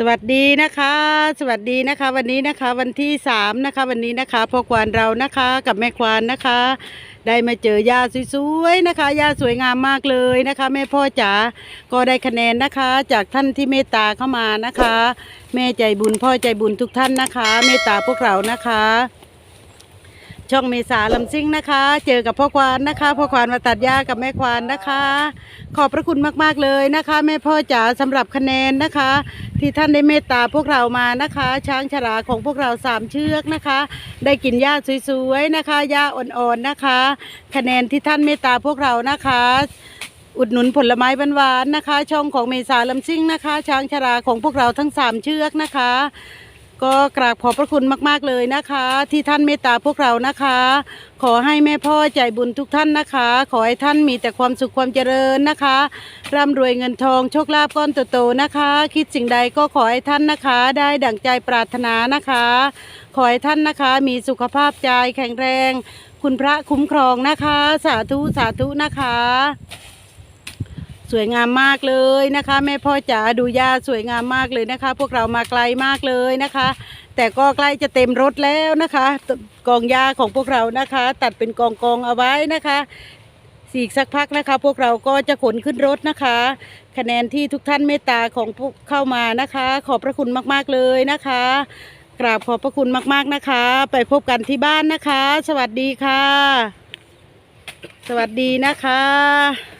สวัสดีนะคะ สวัสดีนะคะวันนี้นะคะวันที่สามนะคะวันนี้นะคะพ่อควานเรานะคะกับแม่ควานนะคะ ได้มาเจอยาสวยๆนะคะยาสวยงามมากเลยนะคะ แม่พ่อจ๋าก็ได้คะแนนนะคะ จากท่านที่เมตตาเข้ามานะคะ แม่ใจบุญพ่อใจบุญทุกท่านนะคะ เมตตาพวกเรานะคะ ช่องเมษาลำซิ่งนะคะ เจอกับพ่อควานนะคะพ่อควานมาตัดหญ้ากับแม่ควานนะคะ ขอบพระคุณมากๆเลยนะคะ แม่พ่อจ๋าสำหรับคะแนนนะคะ ที่ท่านได้เมตตาพวกเรามานะคะ ช้างฉลาของพวกเราสามเชือกนะคะ ได้กินหญ้าสวยๆนะคะหญ้าอ่อนๆนะคะ คะแนนที่ท่านเมตตาพวกเรานะคะ อุดหนุนผลไม้หวานๆนะคะ ช่องของเมษาลำซิ่งนะคะ ช้างชราของพวกเราทั้งสามเชือกนะคะ ก็กราบขอบพระคุณมาก ๆ เลยนะคะ ที่ท่านเมตตาพวกเรานะคะ ขอให้แม่พ่อใจบุญทุกท่านนะคะ ขอให้ท่านมีแต่ความสุขความเจริญนะคะร่ำรวยเงินทองโชคลาภก้อนโตๆนะคะ คิดสิ่งใดก็ขอให้ท่านนะคะ ได้ดั่งใจปรารถนานะคะ ขอให้ท่านนะคะมีสุขภาพใจแข็งแรง คุณพระคุ้มครองนะคะ สาธุสาธุนะคะ สวยงามมากเลยนะคะ แม่พ่อจ๋าดูยาสวยงามมากเลยนะคะ พวกเรามาไกลมากเลยนะคะ แต่ก็ใกล้จะเต็มรถแล้วนะคะ กองยาของพวกเรานะคะ ตัดเป็นกองกองเอาไว้นะคะสีกสักพักนะคะ พวกเราก็จะขนขึ้นรถนะคะ คะแนนที่ทุกท่านเมตตาของพวกเข้ามานะคะ ขอบพระคุณมากๆเลยนะคะ กราบขอบพระคุณมากๆนะคะ ไปพบกันที่บ้านนะคะ สวัสดีค่ะ สวัสดีนะคะ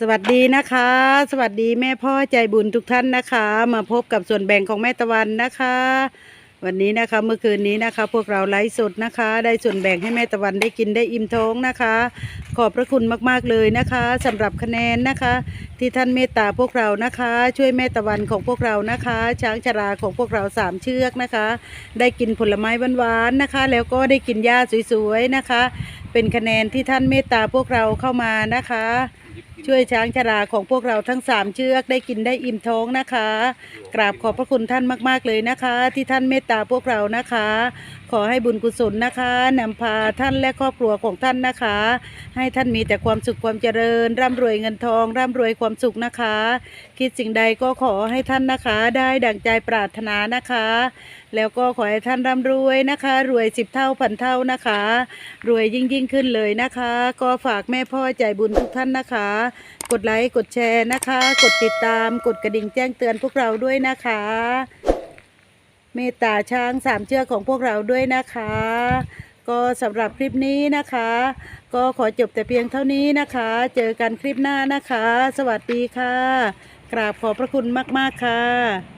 สวัสดีนะคะ สวัสดีแม่พ่อใจบุญทุกท่านนะคะ มาพบกับส่วนแบ่งของแม่ตะวันนะคะ วันนี้นะคะเมื่อคืนนี้นะคะ พวกเราไลฟ์สดนะคะ ได้ส่วนแบ่งให้แม่ตะวันได้กินได้อิ่มท้องนะคะ ขอบพระคุณมากๆเลยนะคะสำหรับคะแนนนะคะ ที่ท่านเมตตาพวกเรานะคะ ช่วยแม่ตะวันของพวกเรานะคะ ช้างชราของพวกเราสามเชือกนะคะ ได้กินผลไม้หวานๆนะคะ แล้วก็ได้กินหญ้าสวยๆนะคะ เป็นคะแนนที่ท่านเมตตาพวกเราเข้ามานะคะ ช่วยช้างชราของพวกเราทั้งสามเชือกได้กินได้อิ่มท้องนะคะ กราบขอบพระคุณท่านมาก ๆ เลยนะคะ ที่ท่านเมตตาพวกเรานะคะ ขอให้บุญกุศลนะคะนำพาท่านและครอบครัวของท่านนะคะ ให้ท่านมีแต่ความสุขความเจริญ ร่ำรวยเงินทอง ร่ำรวยความสุขนะคะ คิดสิ่งใดก็ขอให้ท่านนะคะ ได้ดั่งใจปรารถนานะคะ แล้วก็ขอให้ท่านร่ำรวยนะคะ รวยสิบเท่าพันเท่านะคะ รวยยิ่งยิ่งขึ้นเลยนะคะ ก็ฝากแม่พ่อใจบุญทุกท่านนะคะ กดไลค์กดแชร์นะคะ กดติดตามกดกระดิ่งแจ้งเตือนพวกเราด้วยนะคะ เมตตาช้างสามเชือกของพวกเราด้วยนะคะ ก็สำหรับคลิปนี้นะคะ ก็ขอจบแต่เพียงเท่านี้นะคะ เจอกันคลิปหน้านะคะ สวัสดีค่ะ กราบขอบพระคุณมาก ๆ ค่ะ